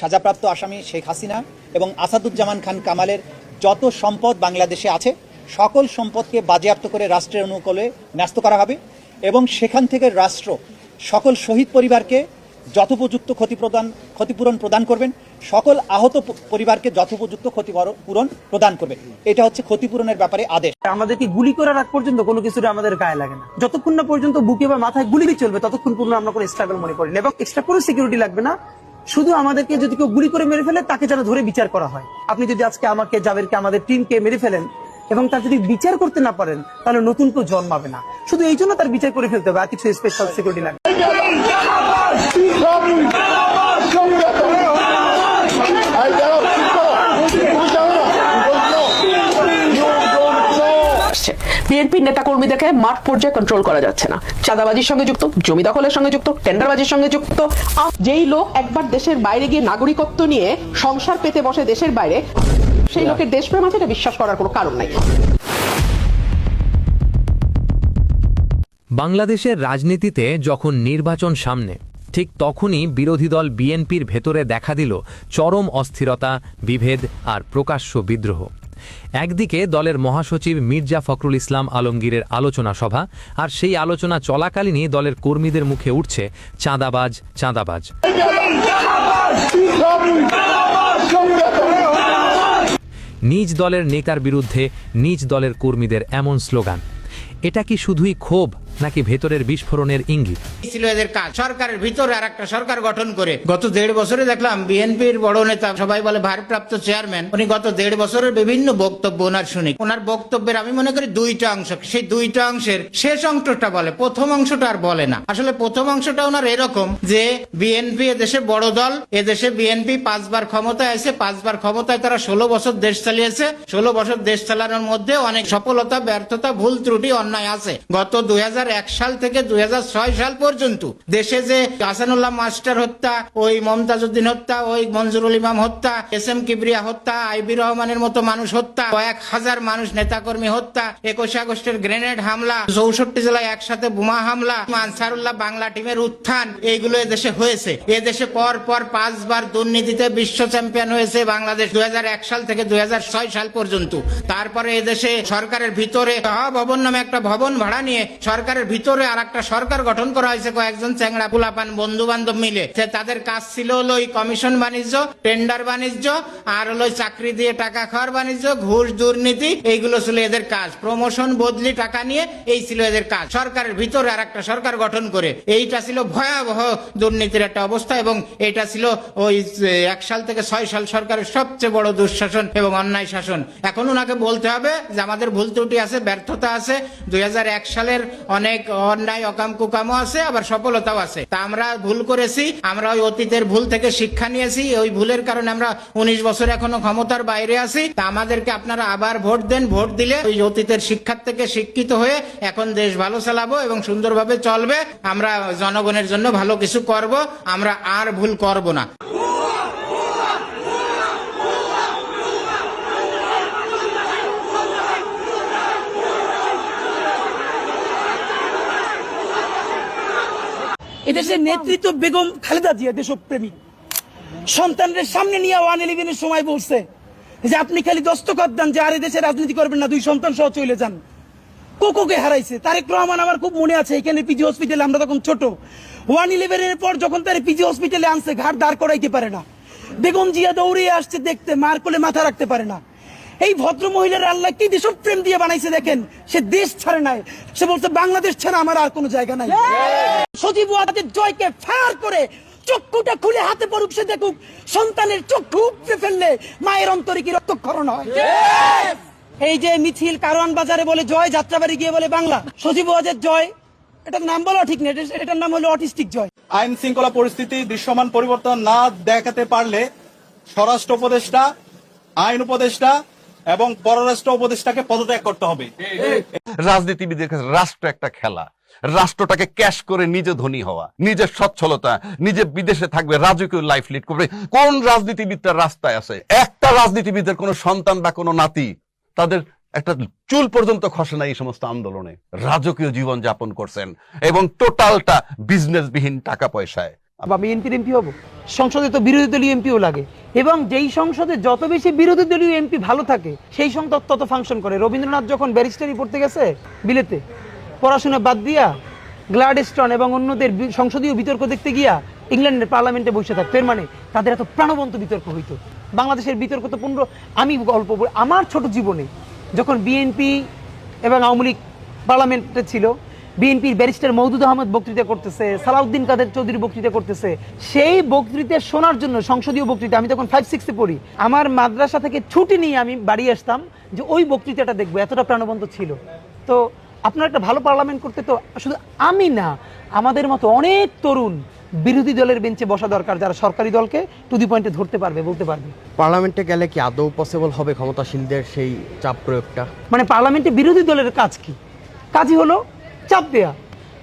সাজাপ্রাপ্ত আসামি শেখ হাসিনা এবং আসাদুজ্জামান খান কামালের যত সম্পদ বাংলাদেশে আছে, সকল সম্পদকে বাজেয়াপ্ত করে রাষ্ট্রের অনুকূলে ন্যস্ত করা হবে এবং সেখান থেকে রাষ্ট্র সকল শহীদ পরিবারকে যথোপযুক্ত ক্ষতিপ্রদান, ক্ষতিপূরণ প্রদান করবেন, সকল আহত পরিবারকে যথোপযুক্ত ক্ষতিপূরণ প্রদান করবেন। এটা হচ্ছে ক্ষতিপূরণের ব্যাপারে আদেশ। আমাদেরকে গুলি করার আগ পর্যন্ত কোনো কিছুটা আমাদের গায়ে লাগে না। যতক্ষণ না পর্যন্ত বুকে বা মাথায় গুলি চলবে, ততক্ষণ পর্যন্ত আমরা কোনো স্ট্রাগল মনে করি না এবং এক্সট্রা কোনো সিকিউরিটি লাগবে না। শুধু আমাদেরকে যদি কেউ গুলি করে মেরে ফেলে, তাকে যেন ধরে বিচার করা হয়। আপনি যদি আজকে আমাকে, জাবেরকে, আমাদের টিমকে মেরে ফেলেন এবং তার যদি বিচার করতে না পারেন, তাহলে নতুন কেউ জন্মাবে না। শুধু এই জন্য তার বিচার করে ফেলতে হবে, আর কিছু স্পেশাল সিকিউরিটি লাগবে। বিএনপির নেতাকর্মীদেরকে মাঠ পর্যায়ে কন্ট্রোল করা যাচ্ছে না। চাঁদাবাজির সঙ্গে যুক্ত, জমি দখলের সঙ্গে যুক্ত, টেন্ডারবাজির সঙ্গে যুক্ত যেই লোক একবার দেশের বাইরে গিয়ে নাগরিকত্ব নিয়ে সংসার পেতে বসে দেশের বাইরে, সেই লোকের দেশপ্রেম আছে এটা বিশ্বাস করার কোনো কারণ নাই। বাংলাদেশের রাজনীতিতে যখন নির্বাচন সামনে, ঠিক তখনই বিরোধী দল বিএনপির ভেতরে দেখা দিল চরম অস্থিরতা, বিভেদ আর প্রকাশ্য বিদ্রোহ। একদিকে দলের মহাসচিব মির্জা ফখরুল ইসলাম আলমগীরের আলোচনা সভা, আর সেই আলোচনা চলাকালীনই দলের কর্মীদের মুখে উঠছে চাঁদাবাজ চাঁদাবাজ। নিজ দলের নেতার বিরুদ্ধে নিজ দলের কর্মীদের এমন স্লোগান। এটা কি শুধুই ক্ষোভ নাকি ভেতরের বিস্ফোরণের ইঙ্গিত? ছিল এদের কাজ। সরকারের ভিতরে আর একটা সরকার গঠন করে। গত দেড় বছরে দেখলাম বিএনপির বড় নেতা, সবাই বলে ভারপ্রাপ্ত চেয়ারম্যান, উনি গত দেড় বছরের বিভিন্ন বক্তব্য ওনার শুনি। ওনার বক্তব্যের আমি মনে করি দুইটা অংশ, সেই দুইটা অংশের শেষ অংশটা বলে, প্রথম অংশটা আর বলে না। আসলে প্রথম অংশটা ওনার এরকম যে বিএনপি এদেশে বড় দল, এদেশে বিএনপি পাঁচবার ক্ষমতায় আছে, পাঁচবার ক্ষমতায় তারা ষোলো বছর দেশ চালিয়েছে। ষোলো বছর দেশ চালানোর মধ্যে অনেক সফলতা, ব্যর্থতা, ভুল ত্রুটি, অন্যায় আছে। গত দুই হাজার সাল থেকে দুই হাজার ছয় সাল পর্যন্ত দেশে যে হাসানুল্লাহ মাস্টার হত্যা, ওই মমতাজউদ্দিন হত্যা, ওই মঞ্জুরুল ইমাম হত্যা, এস এম কিবরিয়া হত্যা, আইবি রহমানের মতো মানুষ হত্যা, কয়েক হাজার মানুষ নেতাকর্মী হত্যা, একুশে আগস্টের গ্রেনেড হামলা, চৌষট্টি জেলায় একসাথে বোমা হামলা, আনসারুল্লাহ বাংলা টিমের উত্থান, এইগুলো দেশে হয়েছে। এ দেশে পর পর পাঁচবার দুর্নীতিতে বিশ্ব চ্যাম্পিয়ন হয়েছে বাংলাদেশ দুই হাজার এক সাল থেকে দুই হাজার ছয় সাল পর্যন্ত। তারপরে এদেশে সরকারের ভিতরে ভবন নামে একটা ভবন ভাড়া নিয়ে সরকারের ভিতরে আর একটা সরকার গঠন করা হয়েছে, কয়েকজন চ্যাংড়া পুলাপান বন্ধু বান্ধব মিলে তাদের কাজ ছিল হলো ওই কমিশন বাণিজ্য, টেন্ডার বাণিজ্য, আর হলো চাকরি দিয়ে টাকা খাওয়ার বাণিজ্য, ঘুষ, দুর্নীতি, এইগুলো ছিল এদের কাজ। প্রমোশন, বদলি, টাকা নিয়ে এই ছিল এদের কাজ। সরকারের ভিতরে আর একটা সরকার গঠন করে। এইটা ছিল ভয়াবহ দুর্নীতির একটা অবস্থা এবং এটা ছিল ওই এক সাল থেকে ছয় সাল সরকারের সবচেয়ে বড় দুঃশাসন এবং অন্যায় শাসন। এখন ওনাকে বলতে হবে যে আমাদের ভুল ত্রুটি আছে, ব্যর্থতা আছে। দুই হাজার এক সালের অনেক অন্যায় অকাম কুকামও আছে, আবার সফলতাও আছে। তা আমরা ভুল করেছি, আমরা ওই অতীতের ভুল থেকে শিক্ষা নিয়েছি, ওই ভুলের কারণে আমরা উনিশ বছর এখনও ক্ষমতার বাইরে আছি। তা আমাদেরকে আপনারা আবার ভোট দেন, ভোট দিলে ওই অতীতের শিক্ষার থেকে শিক্ষিত হয়ে এখন দেশ ভালো চালাবো এবং সুন্দরভাবে চলবে। আমরা জনগণের জন্য ভালো কিছু করব, আমরা আর ভুল করব না। এদেশের নেতৃত্ব বেগম খালেদা জিয়া দেশপ্রেমী সন্তানদের সামনে নিয়ে ওয়ান ইলেভেনের সময় বলছে যে আপনি খালি দস্তখত দেন যে আর দেশে রাজনীতি করবেন না দুই সন্তান সহ চলে যান। কোকোকে হারাইছে। তারেক রহমান আমার খুব মনে আছে এখানে পিজি হসপিটালে আমরা তখন ছোট। ওয়ান ইলেভেনের পর যখন তার পিজি হসপিটালে আনছে ঘাট দাঁড় করাইতে পারে না। বেগম জিয়া দৌড়ে আসছে দেখতে মার কোলে মাথা রাখতে পারে না। এই ভদ্র মহিলার আল্লাহ কি দেশপ্রেম দিয়ে বানাইছে দেখেন? সে দেশ ছাড়ে নাই। সে বলছে, বাংলাদেশ ছাড়া আমার আর কোনো জায়গা নাই। সজীব ওয়াদের জয়কে ফায়ার করে চক্ষুটা খুলে হাতে পড়ুক সে দেখুক, সন্তানের চক্ষু উপড়ে ফেললে মায়ের অন্তরে কি রক্তক্ষরণ হয়? এই যে মিছিল কারওয়ান বাজারে বলে জয়, যাত্রাবাড়ি গিয়ে বলে বাংলা। সজীব ওয়াজের জয়, এটার নাম বলা ঠিক নেই এটার নাম হলো অটিস্টিক জয়। আইন শৃঙ্খলা পরিস্থিতি দৃশ্যমান পরিবর্তন না দেখাতে পারলে স্বরাষ্ট্র উপদেষ্টা, আইন উপদেষ্টা এবং পররাষ্ট্র উপদেষ্টাকে পদত্যাগ করতে হবে। রাজনীতিবিদের কাছে রাষ্ট্র একটা খেলা। রাষ্ট্রটাকে ক্যাশ করে নিজে ধনী হওয়া, নিজের সচ্ছলতা, নিজে বিদেশে থাকবে, রাজকীয় লাইফ লিড করবে। কোন রাজনীতিবিদটার রাস্তায় আছে? একটা রাজনীতিবিদের কোনো সন্তান বা কোনো নাতি, তাদের একটা চুল পর্যন্ত খসে না এই সমস্ত আন্দোলনে। রাজকীয় জীবন যাপন করছেন এবং টোটালটা বিজনেসবিহীন টাকা পয়সায়। বা এমপির এমপি হব। সংসদে তো বিরোধী দলীয় এমপিও লাগে। এবং যেই সংসদে যত বেশি বিরোধী দলীয় এমপি ভালো থাকে, সেই সংসদ তত ফাংশন করে। রবীন্দ্রনাথ যখন ব্যারিস্টারি পড়তে গেছে বিলেতে, পড়াশোনা বাদ দিয়া গ্লাডস্টন এবং অন্যদের সংসদীয় বিতর্ক দেখতে গিয়া ইংল্যান্ডের পার্লামেন্টে বসে থাকতো। এর মানে তাদের এত প্রাণবন্ত বিতর্ক হইতো। বাংলাদেশের বিতর্ক তো পনেরো আমি গল্প আমার ছোট জীবনে যখন বিএনপি এবং আওয়ামী লীগ পার্লামেন্টে ছিল বিএনপির ব্যারিস্টার মৌদুদ আহমদ বক্তৃতা করতেছে সালাউদ্দিন কাদের চৌধুরী বক্তৃতা করতেছে সেই বক্তৃতা শোনার জন্য সংসদীয় বক্তৃতা আমি তখন ফাইভ সিক্সে পড়ি। আমার মাদ্রাসা থেকে ছুটি নিয়ে আমি বাড়ি আসতাম যে ওই বক্তৃতাটা দেখব এতটা প্রাণবন্ত ছিল। তো আপনার একটা ভালো পার্লামেন্ট করতে তো শুধু আমি না আমাদের মতো অনেক তরুণ বিরোধী দলের বেঞ্চে বসা দরকার যারা সরকারি দলকে টু দি পয়েন্টে ধরতে পারবে বলতে পারবে। পার্লামেন্টে গেলে কি আদৌ পসিবল হবে ক্ষমতাশীলদের সেই চাপ প্রয়োগটা? মানে পার্লামেন্টে বিরোধী দলের কাজ কি? কাজই হলো চাপ দেয়া।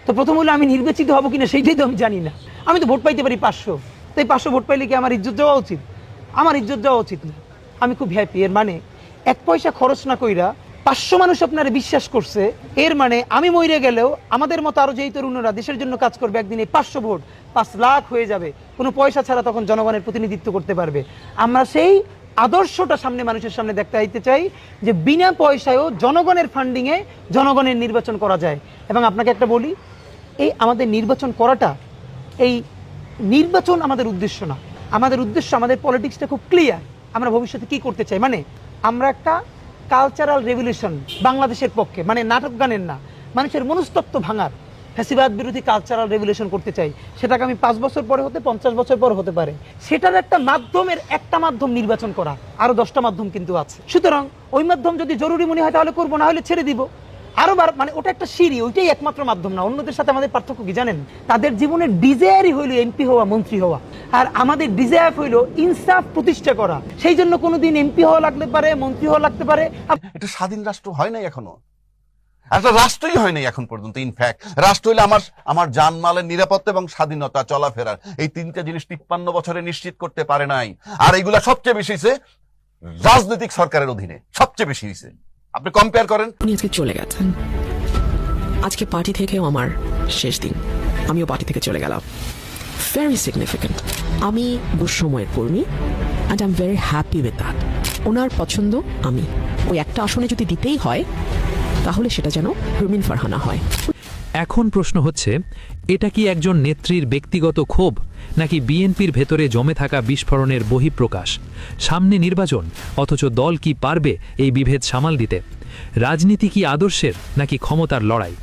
তো প্রথম হলো আমি নির্বাচিত হব কিনা সেইটাই তো আমি জানি না। আমি তো ভোট পাইতে পারি পাঁচশো। তো এই পাঁচশো ভোট পাইলে কি আমার ইজ্জত যাওয়া উচিত? আমার ইজ্জত যাওয়া উচিত না। আমি খুব হ্যাপি এর মানে এক পয়সা খরচ না কইরা পাঁচশো মানুষ আপনারা বিশ্বাস করছে, এর মানে আমি মরে গেলেও আমাদের মতো আরও যেই তরুণরা দেশের জন্য কাজ করবে, একদিন এই পাঁচশো ভোট পাঁচ লাখ হয়ে যাবে। কোনো পয়সা ছাড়া তখন জনগণের প্রতিনিধিত্ব করতে পারবে। আমরা সেই আদর্শটা সামনে মানুষের সামনে দেখতে আইতে চাই যে বিনা পয়সায়ও জনগণের ফান্ডিংয়ে জনগণের নির্বাচন করা যায়। এবং আপনাকে একটা বলি, এই আমাদের নির্বাচন করাটা এই নির্বাচন আমাদের উদ্দেশ্য না। আমাদের উদ্দেশ্য আমাদের পলিটিক্সটা খুব ক্লিয়ার আমরা ভবিষ্যতে কি করতে চাই? মানে আমরা একটা কালচারাল রেভলিউশন বাংলাদেশের পক্ষে মানে নাটক গানের না, মানুষের মনস্তত্ত্ব ভাঙার। ফ্যাসিবাদ বিরোধী কালচারাল রেভলিউশন করতে চাই। সেটাকে আমি পাঁচ বছর পরে হতে, পঞ্চাশ বছর পর হতে পারে। সেটার একটা মাধ্যমের একটা মাধ্যম নির্বাচন করা। আরও দশটা মাধ্যম কিন্তু আছে। সুতরাং ওই মাধ্যম যদি জরুরি মনে হয় তাহলে করব, না হলে ছেড়ে দিব। আরও বার মানে ওটা একটা সিঁড়ি, ওইটাই একমাত্র মাধ্যম না। অন্যদের সাথে আমাদের পার্থক্য কি জানেন? তাদের জীবনের ডিজায়ারই হইল এমপি হওয়া, মন্ত্রী হওয়া। আর আমাদের ডিজায়ার হইল ইনসাফ প্রতিষ্ঠা করা। সেই জন্য কোনোদিন এমপি হওয়া লাগতে পারে, মন্ত্রী হওয়া লাগতে পারে। এটা স্বাধীন রাষ্ট্র হয় নাই এখনও? একটা রাষ্ট্রই হয় নাই এখন পর্যন্ত ইনফ্যাক্ট রাষ্ট্র হইলে আমার আমার জানমালের নিরাপত্তা এবং স্বাধীনতা চলাফেরার এই তিনটা জিনিস তিপ্পান্ন বছরে নিশ্চিত করতে পারে নাই। আর এইগুলা সবচেয়ে বেশি হয়েছে রাজনৈতিক সরকারের অধীনে, সবচেয়ে বেশি হয়েছে আপনি কম্পেয়ার করেন। উনি আজকে চলে গেছেন। আজকে পার্টি থেকেও আমার শেষ দিন। আমিও পার্টি থেকে চলে গেলাম। ভেরি সিগনিফিক্যান্ট আমি দুঃসময়ের কর্মী and I am very happy with that ওনার পছন্দ আমি। ওই একটা আসনে যদি দিতেই হয় তাহলে সেটা যেন রুমিন ফারহানা হয়। এখন প্রশ্ন হচ্ছে, এটা কি একজন নেত্রীর ব্যক্তিগত ক্ষোভ, নাকি বিএনপির ভেতরে জমে থাকা বিস্ফোরণের বহিঃপ্রকাশ? সামনে নির্বাচন, অথচ দল কি পারবে এই বিভেদ সামাল দিতে? রাজনীতি কি আদর্শের, নাকি ক্ষমতার লড়াই?